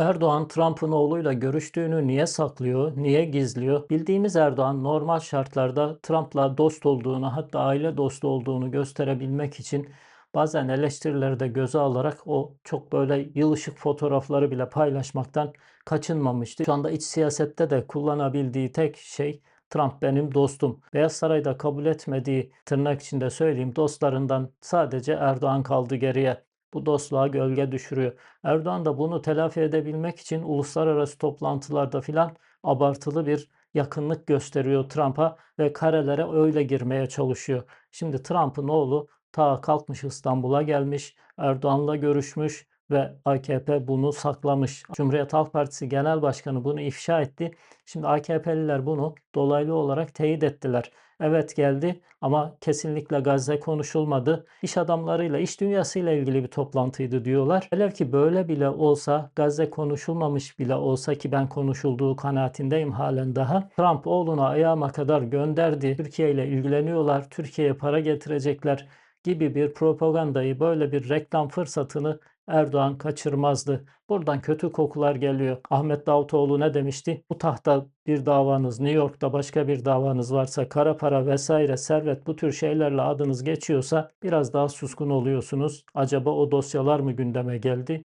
Erdoğan Trump'ın oğluyla görüştüğünü niye saklıyor, niye gizliyor? Bildiğimiz Erdoğan normal şartlarda Trump'la dost olduğunu hatta aile dostu olduğunu gösterebilmek için bazen eleştirileri de göze alarak o çok böyle yılışık fotoğrafları bile paylaşmaktan kaçınmamıştı. Şu anda iç siyasette de kullanabildiği tek şey Trump benim dostum. Beyaz Saray'da kabul etmediği tırnak içinde söyleyeyim dostlarından sadece Erdoğan kaldı geriye. Bu dostluğa gölge düşürüyor. Erdoğan da bunu telafi edebilmek için uluslararası toplantılarda filan abartılı bir yakınlık gösteriyor Trump'a ve karelere öyle girmeye çalışıyor. Şimdi Trump'ın oğlu ta kalkmış İstanbul'a gelmiş, Erdoğan'la görüşmüş ve AKP bunu saklamış. Cumhuriyet Halk Partisi Genel Başkanı bunu ifşa etti. Şimdi AKP'liler bunu dolaylı olarak teyit ettiler. Evet geldi ama kesinlikle Gazze konuşulmadı. İş adamlarıyla, iş dünyasıyla ilgili bir toplantıydı diyorlar. Velev ki böyle bile olsa, Gazze konuşulmamış bile olsa ki ben konuşulduğu kanaatindeyim halen daha. Trump oğlunu ayağıma kadar gönderdi. Türkiye ile ilgileniyorlar, Türkiye'ye para getirecekler gibi bir propagandayı, böyle bir reklam fırsatını Erdoğan kaçırmazdı. Buradan kötü kokular geliyor. Ahmet Davutoğlu ne demişti? Bu tahta bir davanız, New York'ta başka bir davanız varsa, kara para vesaire, servet bu tür şeylerle adınız geçiyorsa biraz daha suskun oluyorsunuz. Acaba o dosyalar mı gündeme geldi?